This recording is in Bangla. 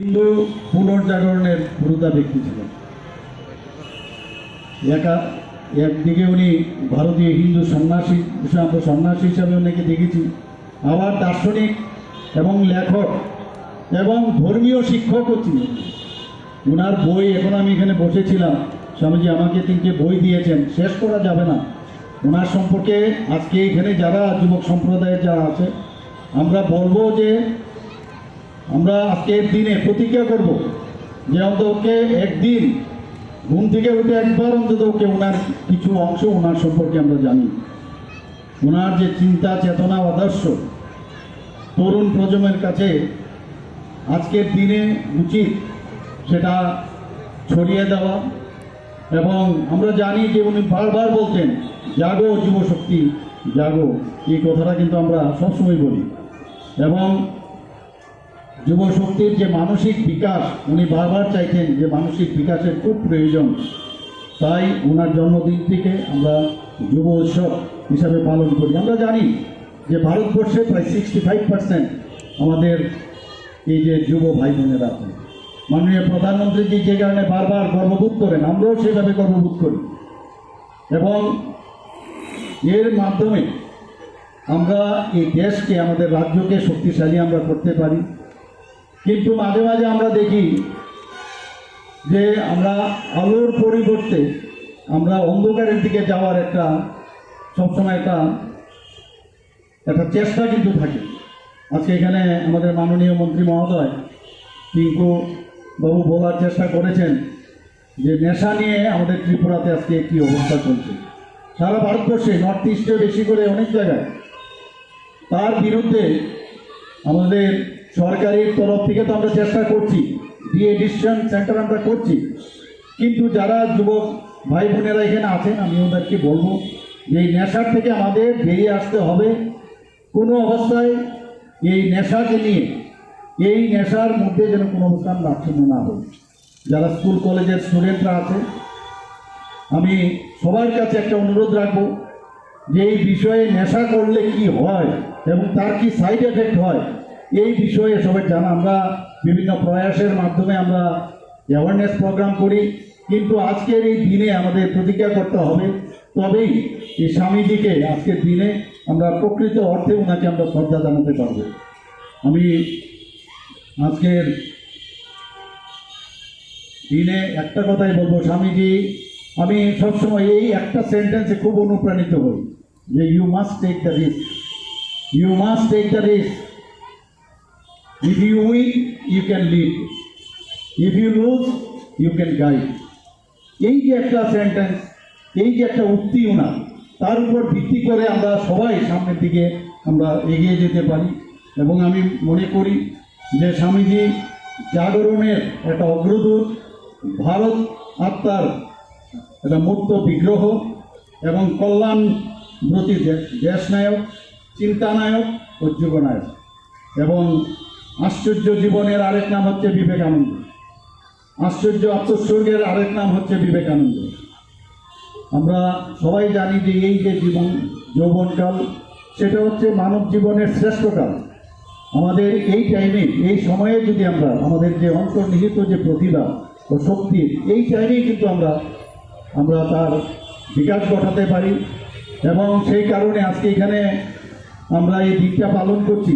হিন্দু পুনর্জাগরণের পুরোতা ব্যক্তি ছিলেন। একা একদিকে উনি ভারতীয় হিন্দু সন্ন্যাসী আমরা সন্ন্যাসী হিসাবে ওনাকে দেখেছি, আবার দার্শনিক এবং লেখক এবং ধর্মীয় শিক্ষকও ছিলেন ওনার বই এখন আমি এখানে বসেছিলাম, স্বামীজি আমাকে তিনটে বই দিয়েছেন, শেষ করা যাবে না। ওনার সম্পর্কে আজকে এখানে যারা যুবক সম্প্রদায়ের যারা আছে, আমরা বলব যে আমরা আজকের দিনে প্রতিজ্ঞা করব যে অন্তত ওকে একদিন ঘুম থেকে উঠে একবার অন্তত ওকে ওনার কিছু অংশ ওনার সম্পর্কে আমরা জানি। ওনার যে চিন্তা, চেতনা, আদর্শ তরুণ প্রজন্মের কাছে আজকের দিনে উচিত সেটা ছড়িয়ে দেওয়া এবং আমরা জানি যে উনি বারবার বলতেন, জাগো যুবশক্তি, জাগো। এই কথাটা কিন্তু আমরা সবসময় বলি। এবং যুব শক্তির যে মানসিক বিকাশ, উনি বারবার চাইতেন যে মানসিক বিকাশের খুব প্রয়োজন। তাই ওনার জন্মদিন থেকে আমরা যুব উৎসব হিসাবে পালন করি। আমরা জানি যে ভারতবর্ষে প্রায় সিক্সটি ফাইভ পার্সেন্ট আমাদের এই যে যুব ভাই বোনেরা আছেন মাননীয় প্রধানমন্ত্রী যে যে কারণে বারবার গর্ববোধ করেন, আমরাও সেভাবে গর্ববোধ করি। এবং এর মাধ্যমে আমরা এই দেশকে, আমাদের রাজ্যকে শক্তিশালী আমরা করতে পারি। কিন্তু মাঝে মাঝে আমরা দেখি যে আমরা আলোর পরিবর্তে আমরা অন্ধকারের দিকে যাওয়ার একটা, সবসময় একটা একটা চেষ্টা কিন্তু থাকে। আজকে এখানে আমাদের মাননীয় মন্ত্রী মহোদয় টিঙ্কু বাবু বলার চেষ্টা করেছেন যে নেশা নিয়ে আমাদের ত্রিপুরাতে আজকে কী অবস্থা চলছে। সারা ভারতবর্ষে নর্থ ইস্টে বেশি করে অনেক জায়গায়। তার বিরুদ্ধে আমাদের সরকারের তরফ থেকে তো আমরা চেষ্টা করছি, দিয়ে ডিসিশন সেন্টার আমরা করছি। কিন্তু যারা যুবক ভাই বোনেরা এখানে আছেন, আমি ওদেরকে বলব যে এই নেশার থেকে আমাদের বেরিয়ে আসতে হবে। কোনো অবস্থায় এই নেশাকে নিয়ে, এই নেশার মধ্যে যেন কোনো অবস্থান লাচ্ছন্ন না হয়। যারা স্কুল কলেজের স্টুডেন্টরা আছে, আমি সবার কাছে একটা অনুরোধ রাখব যে এই বিষয়ে নেশা করলে কি হয় এবং তার কি সাইড এফেক্ট হয় এই বিষয়ে সবাই জানা। আমরা বিভিন্ন প্রয়াসের মাধ্যমে আমরা অ্যাওয়ারনেস প্রোগ্রাম করি। কিন্তু আজকের এই দিনে আমাদের প্রতিজ্ঞা করতে হবে, তবেই এই স্বামীজিকে আজকের দিনে আমরা প্রকৃত অর্থে ওনাকে আমরা শ্রদ্ধা জানাতে পারব। আমি আজকের দিনে একটা কথাই বলব, স্বামীজি, আমি সবসময় এই একটা সেন্টেন্সে খুব অনুপ্রাণিত হই যে you must take the risk you must take the risk if you win you can lead if you lose you can guide এই যে একটা সেন্টেন্স এই যে একটা উক্তি ওনার তার উপর ভিত্তি করে আমরা সবাই সামনের দিকে আমরা এগিয়ে যেতে পারি। এবং আমি মনে করি যে স্বামীজি জাগরণের একটা অগ্রদূত, ভারত আত্মার একটা মূর্ত বিগ্রহ এবং কল্যাণ ব্রতী দেশনায়ক, চিন্তানায়ক ও যুগনায়ক। এবং আশ্চর্য জীবনের আরেক নাম হচ্ছে বিবেকানন্দ। আশ্চর্য আত্মস্বর্গের আরেক নাম হচ্ছে বিবেকানন্দ। আমরা সবাই জানি যে এই যে জীবন, যৌবনকাল, সেটা হচ্ছে মানব জীবনের শ্রেষ্ঠকাল আমাদের এই টাইমে এই সময়ে যদি আমরা আমাদের যে অন্তর্নিহিত যে প্রতিভা ও শক্তি, এই টাইমেই কিন্তু আমরা আমরা তার বিকাশ ঘটাতে পারি। এবং সেই কারণে আজকে এখানে আমরা এই দিকটা পালন করছি।